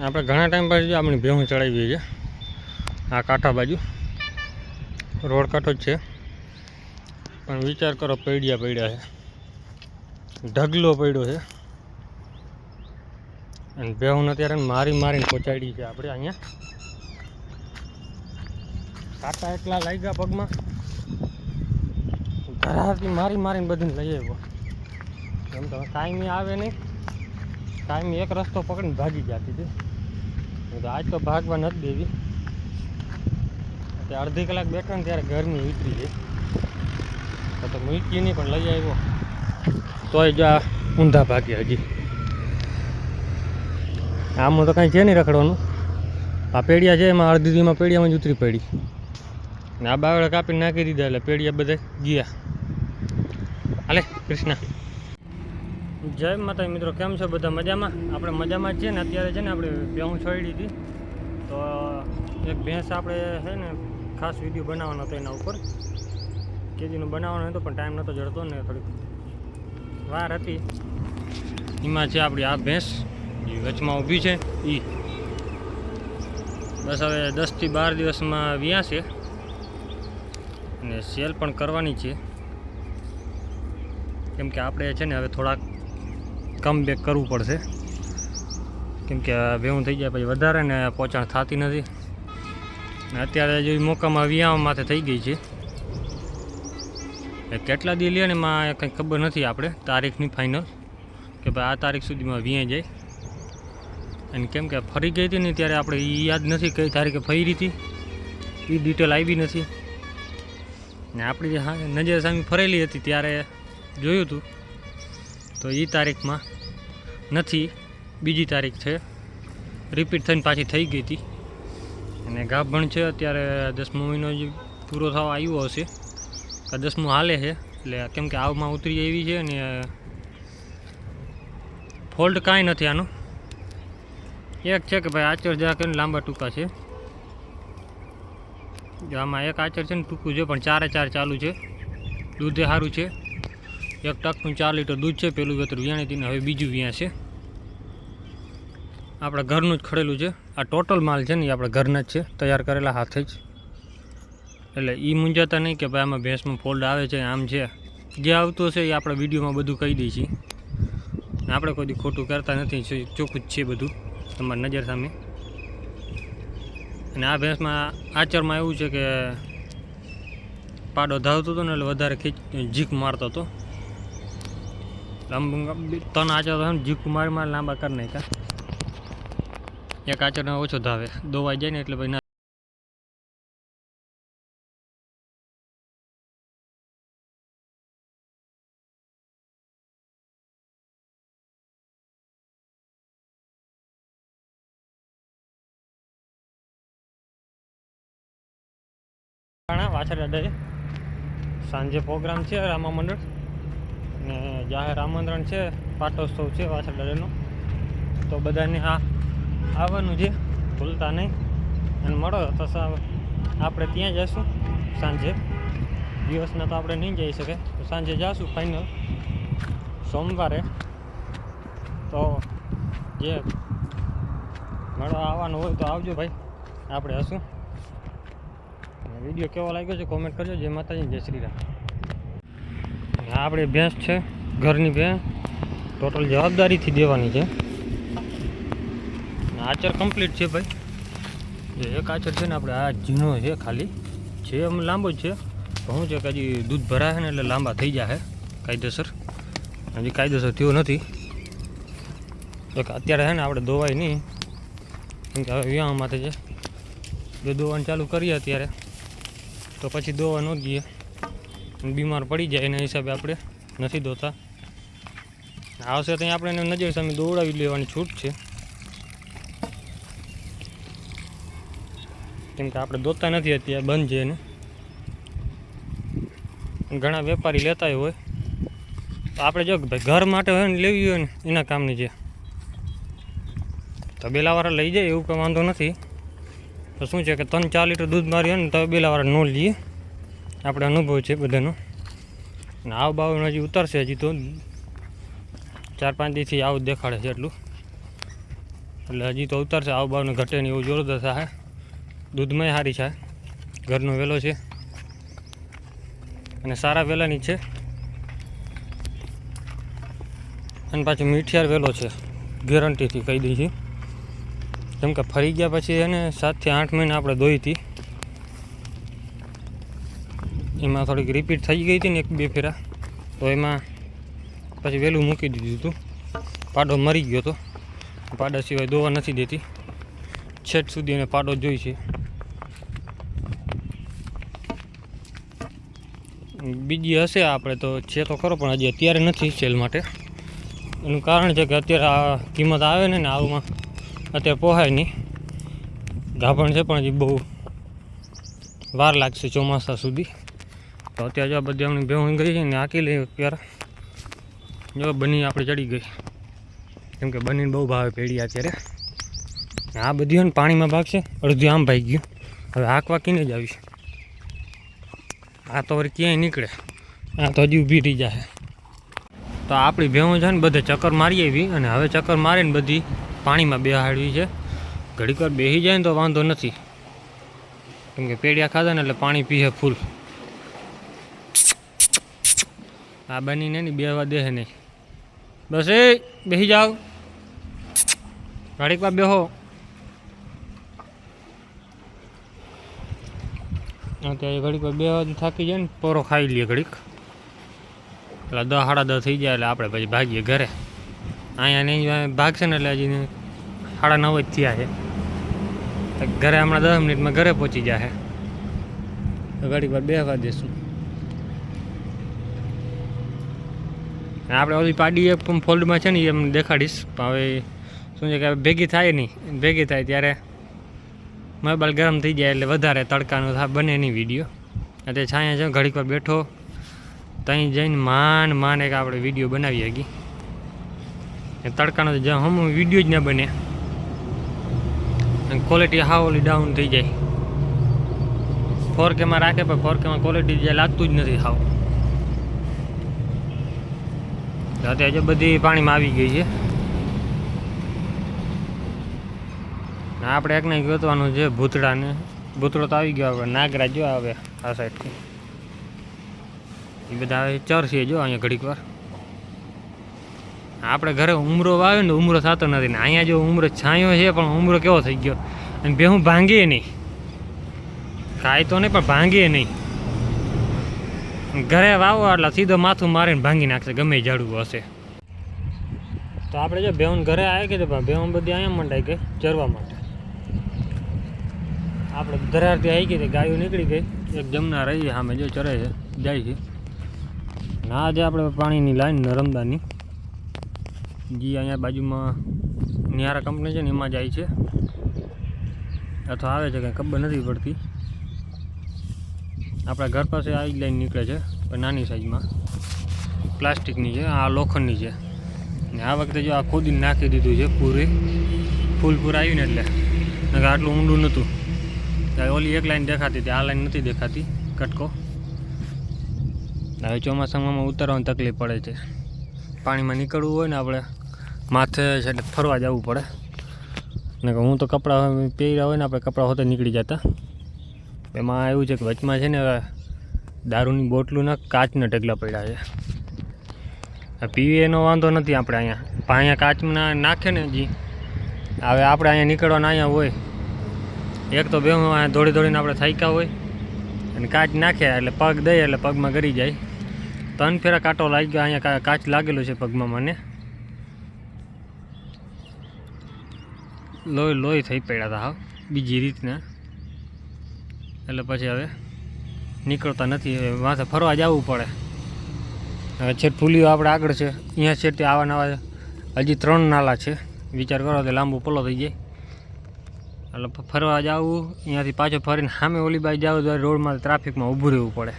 આપણે ઘણા ટાઈમ પછી આપણી ભેહું ચડાવીએ છીએ, આ કાંઠા બાજુ. રોડ કાંઠો જ છે. પણ વિચાર કરો, પૈડિયા પડ્યા છે. ઢગલો પડ્યો છે. અને ભેહું અત્યારે મારી મારીને પહોંચાડી છે આપણે અહીંયા. કાંટા એટલા લાગ્યા પગમાં. ઘરાથી મારી મારીને બધીને લઈ આવ્યો. એમ તો કાંઈ આવે નહીં. કાંઈ એક રસ્તો પકડીને ભાગી જતી હતી. આજ તો ભાગવા નથી દેવી. તે અડધી કલાક બેઠો ને ત્યારે ગરમી ઉતરી છે. તો મૂકી નહીં પણ લઈ આવ્યો. તોય જો ઊંધા ભાગ્યા હજી. આમાં તો કાંઈ છે નહીં રખડવાનું. આ પેડિયા છે, એમાં અડધી દીમાં પેડિયામાં જ ઉતરી પડી. ને આ બાવળા કાપીને નાખી દીધા એટલે પેડિયા બધા ગયા. હાલે, કૃષ્ણ. જય માતા મિત્રો, કેમ છો બધા? મજામાં? આપણે મજામાં જ છે ને, અત્યારે છે ને આપણે ભેહું છોડી હતી. તો એક ભેંસ આપણે છે ને, ખાસ વીડિયો બનાવવાનો હતો એના ઉપર. કેજીનું બનાવવાનો હતો, પણ ટાઈમ નહોતો જડતો ને થોડીક વાર હતી. એમાં છે આપણી આ ભેંસ, એ વચમાં ઊભી છે એ બસ હવે દસથી બાર દિવસમાં વ્યા છે. અને સેલ પણ કરવાની છે. કેમ કે આપણે છે ને, હવે થોડાક કમ બેક કરવું પડશે. કેમ કે ભેવું થઈ જાય પછી વધારે ને પહોંચાણ થતી નથી. ને અત્યારે જો મોકામાં વ્યાયામ માથે થઈ ગઈ છે. એ કેટલા દી લે ને એમાં કંઈ ખબર નથી આપણે, તારીખની ફાઇનલ કે ભાઈ આ તારીખ સુધીમાં વ્યાય જાય. અને કેમ કે ફરી ગઈ હતી ને ત્યારે આપણે એ યાદ નથી કઈ તારીખે ફરી હતી. એ ડિટેલ આવી નથી. ને આપણી જે નજર સામે ફરેલી હતી ત્યારે જોયું હતું તો એ તારીખમાં નથી. બીજી તારીખ છે. રિપીટ થઈને પાછી થઈ ગઈ હતી. અને ગાભણ છે, અત્યારે દસમો મહિનો જે પૂરો થવા આવ્યો હશે. આ દસમું હાલે છે, એટલે કેમ કે આવમાં ઉતરી એવી છે અને ફોલ્ટ કાંઈ નથી આનું. એક છે કે ભાઈ આચર જરા કરીને લાંબા ટૂંકા છે. આમાં એક આચર છે ને ટૂંકું છે, પણ ચારે ચાર ચાલુ છે. દૂધે સારું છે. એક ટકનું ચાર લીટર દૂધ છે, પેલું વેતરું વ્યાણી હતી ને હવે બીજું વ્યાં છે. આપણા ઘરનું જ ખડેલું છે. આ ટોટલ માલ છે ને એ આપણા ઘરના જ છે, તૈયાર કરેલા હાથે જ. એટલે એ મૂંઝાતા નહીં કે ભાઈ આમાં ભેંસમાં ફોલ્ડ આવે છે, આમ છે. જે આવતું હશે એ આપણે વિડીયોમાં બધું કહી દઈએ છીએ આપણે કોઈ ખોટું કરતા નથી ચોખ્ખું જ છે બધું તમારી નજર સામે. અને આ ભેંસમાં આચરમાં એવું છે કે પાડો ધાવતો હતો ને એટલે વધારે ખીચ ઝીક મારતો હતો. ત્રણ આચર હોય કુમાર મારી લાંબા કરી નાખ્યા. એક આચરને ઓછો ધાવે. દોવાઈ જાય ને એટલે ભાઈ ઘણા વાછળ સાંજે પ્રોગ્રામ છે, રામા મંડળ. અને જાહેર આમંત્રણ છે, પાટોત્સવ છે વાછળ દાદાનો. તો બધાને આ આવવાનું છે, ભૂલતા નહીં. અને મળો તો આપણે ત્યાં જઈશું સાંજે. દિવસના તો આપણે નહીં જઈ શકે તો સાંજે જાશું ફાઇનલ સોમવારે. તો જે મળવા આવવાનું હોય તો આવજો ભાઈ. આપણે હશું. વીડિયો કેવો લાગ્યો છે કોમેન્ટ કરજો. જય માતાજી, જય શ્રી રામ. આ આપણે ભેંસ છે, ઘરની ભેંસ. ટોટલ જવાબદારીથી દેવાની છે. આચર કમ્પ્લીટ છે ભાઈ. એક આચર છે ને આપણે, આ ઝીણો છે ખાલી. છે એમ લાંબો જ છે. હું છે કે હજી દૂધ ભરાશે ને એટલે લાંબા થઈ જાય કાયદેસર. હજી કાયદેસર થયો નથી. તો અત્યારે છે ને આપણે દોવાય નહીં. કેમ કે હવે વ્યાહ માટે છે. જો દોવાનું ચાલુ કરીએ અત્યારે, તો પછી દોવા ન અને બીમાર પડી જાય એના હિસાબે આપણે નથી ધોતા. આવશે ત્યાં આપણે એને નજર સામે દોડાવી લેવાની છૂટ છે. કેમ કે આપણે દોતા નથી અત્યારે, બંધ છે એને. ઘણા વેપારી લેતા હોય. તો આપણે જો ઘર માટે હોય ને લેવી હોય ને, એના કામની છે. તબેલાવાળા લઈ જાય એવું કંઈ વાંધો નથી. તો શું છે કે ત્રણ ચાર લીટર દૂધ મારી હોય ને તબેલાવાળા ન લઈએ આપણે અનુભવ છે બધાનો. અને આવ બાવ હજી ઉતરશે હજી તો. ચાર પાંચ દિવસથી આવું દેખાડે છે એટલું. એટલે હજી તો ઉતારશે, આવ બાવને ઘટે ને એવું જોરદાર થાય. દૂધમાંય સારી છે. ઘરનો વેલો છે. અને સારા વેલાની છે. અને પાછું મીઠિયાર વેલો છે. ગેરંટીથી કહી દઈએ. કેમ કે ફરી ગયા પછી એને સાતથી આઠ મહિના આપણે દોઈ હતી. એમાં થોડીક રિપીટ થઈ ગઈ હતી ને એક બે ફેરા. તો એમાં પછી વહેલું મૂકી દીધું હતું. પાડો મરી ગયો હતો પાડા સિવાય દોવા નથી દેતી. છેટ સુધી એને પાડો જોઈ છે. બીજી હશે આપણે તો, છે તો ખરો, પણ હજી અત્યારે નથી સેલ માટે. એનું કારણ છે કે અત્યારે આ કિંમત આવે ને આવામાં અત્યારે પોહાય નહીં. ગાભણ છે, પણ હજી બહુ વાર લાગશે ચોમાસા સુધી. તો અત્યારે જો બધી હમણાં ભેહું ગઈ ને આંકી લઈએ અત્યારે. જો બની આપણે ચડી ગઈ. કેમ કે બનીને બહુ ભાવે પેઢી અત્યારે. આ બધી હોય ને પાણીમાં ભાગશે, અડધું આમ ભાઈ ગયું. હવે હાંકવા કીને જ આવીશ. આ તો વળી ક્યાંય નીકળે. આ તો હજી ઊભી રહી જાય તો આપણી ભેહું છે ને બધે ચક્કર મારી આવી અને હવે ચક્કર મારીને બધી પાણીમાં બેહાડવી છે. ઘડીક બેસી જાય ને તો વાંધો નથી. કેમ કે પેડિયા ખાધા ને એટલે પાણી પીએ ફૂલ આ બનીને નહીં બેહવા દે નહીં બસ એ બેસી જાઓ. ઘડીક વાર બેહો. અત્યારે ઘડીક વાર બેહવા થાકી જાય ને, પોરો ખાઈ લઈએ ઘડીક. એટલે દસ સાડા દસ થઈ જાય એટલે આપણે પછી ભાગીએ ઘરે. અહીંયા નહીં ભાગશે ને એટલે હજી સાડા નવ જ થયા છે. ઘરે હમણાં દસ મિનિટમાં ઘરે પહોંચી તો ઘડીક વાર બેહવા દેશું. આપણે ઓલી પાડી પણ ફોલ્ડમાં છે ને એમ દેખાડીશ. પણ હવે શું છે કે ભેગી થાય નહીં. ભેગી થાય ત્યારે મોબાઈલ ગરમ થઈ જાય એટલે વધારે તડકાનો થાય બને નહીં વીડિયો. એટલે છાયા છે, ઘડીક વાર બેઠો. ત્યાં જઈને માન માન એક આપણે વીડિયો બનાવી શકી તડકાનો જ્યાં હમ વીડિયો જ ના બને. ક્વોલિટી હાવ ઓલી ડાઉન થઈ જાય. ફોર કેમાં રાખે પણ ફોર કેમાં ક્વોલિટી જે લાગતું જ નથી હાવ તો અત્યારે જો બધી પાણીમાં આવી ગઈ છે. આપણે એક નહીં ગોતવાનું છે ભૂતડાને. ભૂતળો તો આવી ગયો હવે, નાગરાજ જો આવે આ સાઈડથી. એ બધા હવે ચરશે જો અહીંયા ઘડીક વાર. આપણે ઘરે ઉમરો વાવે ને ઉમરો થતો નથી ને અહીંયા જો ઉમરો છાંયો છે પણ ઉમરો કેવો થઈ ગયો? અને ભેહું ભાંગીએ નહીં. ખાય તો નહીં પણ ભાંગીએ નહીં. ઘરે વાવો એટલે સીધો માથું મારીને ભાંગી નાખશે, ગમે ઝાડવું હશે. તો આપણે જો ભેહું ઘરે આવી ગઈ તો ભેહું બધી અહીંયા મંડાઈ ગઈ, ચરવા માટે. આપણે ધરારથી આવી ગઈ, ગાયો નીકળી ગઈ. એક જમના રહી સામે જો ચરે છે, જાય છે. ના આજે આપણે પાણીની લાઈન નરમદાની જે અહીંયા બાજુમાં નિયારા કંપની છે ને, એમાં જાય છે. અથવા આવે છે, કંઈ ખબર નથી પડતી. આપણા ઘર પાસે આવી જ લાઈન નીકળે છે, પણ નાની સાઈઝમાં પ્લાસ્ટિકની છે, આ લોખંડની છે. ને આ વખતે જો આ ખોદીને નાખી દીધું છે પૂરી, ફૂલ પૂર આવ્યું ને એટલે. આટલું ઊંડું નહોતું. ત્યારે ઓલી એક લાઈન દેખાતી હતી, આ લાઈન નથી દેખાતી, કટકો. હવે ચોમાસામાં ઉતરવાની તકલીફ પડે છે. પાણીમાં નીકળવું હોય ને આપણે માથે છે ફરવા જવું પડે. ને હું તો કપડાં પહેર્યા હોય ને આપણે કપડાં હોતે નીકળી જતા. એમાં એવું છે કે વચમાં છે ને દારૂની બોટલું ના કાચના ઢગલા પડ્યા છે. પીવી એનો વાંધો નથી આપણે અહીંયા. પણ અહીંયા કાચમાં નાખે ને જી. હવે આપણે અહીંયા નીકળવાના અહીંયા હોય. એક તો બે અહીંયા દોડી દોડીને આપણે થાક્યા હોય. અને કાચ નાખ્યા એટલે પગ દઈએ એટલે પગમાં ગરી જાય. ત્રણ ફેરા કાંટો લાગી ગયો અહીંયા કાચ લાગેલો છે પગમાં મને. લોહી લોહી થઈ પડ્યા હતા, હા. બીજી રીતના. એટલે પછી હવે નીકળતા નથી, હવે માથે ફરવા જવું પડે. હવે છેટ ફૂલીઓ આપણે આગળ છે, અહીંયા છેટે આવા નવા હજી ત્રણ નાલા છે. વિચાર કરો તો લાંબુ પલો થઈ જાય. એટલે ફરવા જવું અહીંયાથી પાછો ફરીને સામે ઓલી બાજુ જાવ તો રોડમાં ટ્રાફિકમાં ઊભું રહેવું પડે.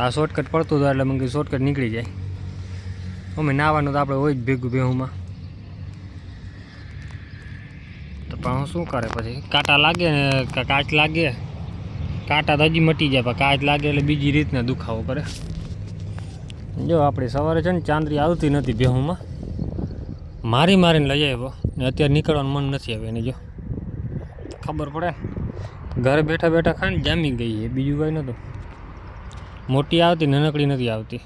આ શોર્ટકટ પડતું હતું એટલે મને શોર્ટકટ નીકળી જાય. અમે નાવાનું તો આપણે હોય જ ભેગું ભેહુંમાં તો પણ હું શું કરે પછી? કાંટા લાગે ને કાચ લાગે? કાંટા તો હજી મટી જાય, પણ કાચ લાગે એટલે બીજી રીતના દુખાવો કરે. જો આપણે સવારે છે ને ચાંદરી આવતી નથી બેહુમાં. મારી મારીને લઈ આવ્યો. ને અત્યારે નીકળવાનું મન નથી આવે એને જો. ખબર પડે ઘરે બેઠા બેઠા ખાને જામી ગઈ છે બીજું કંઈ નહોતું મોટી આવતી નાનકડી નથી આવતી.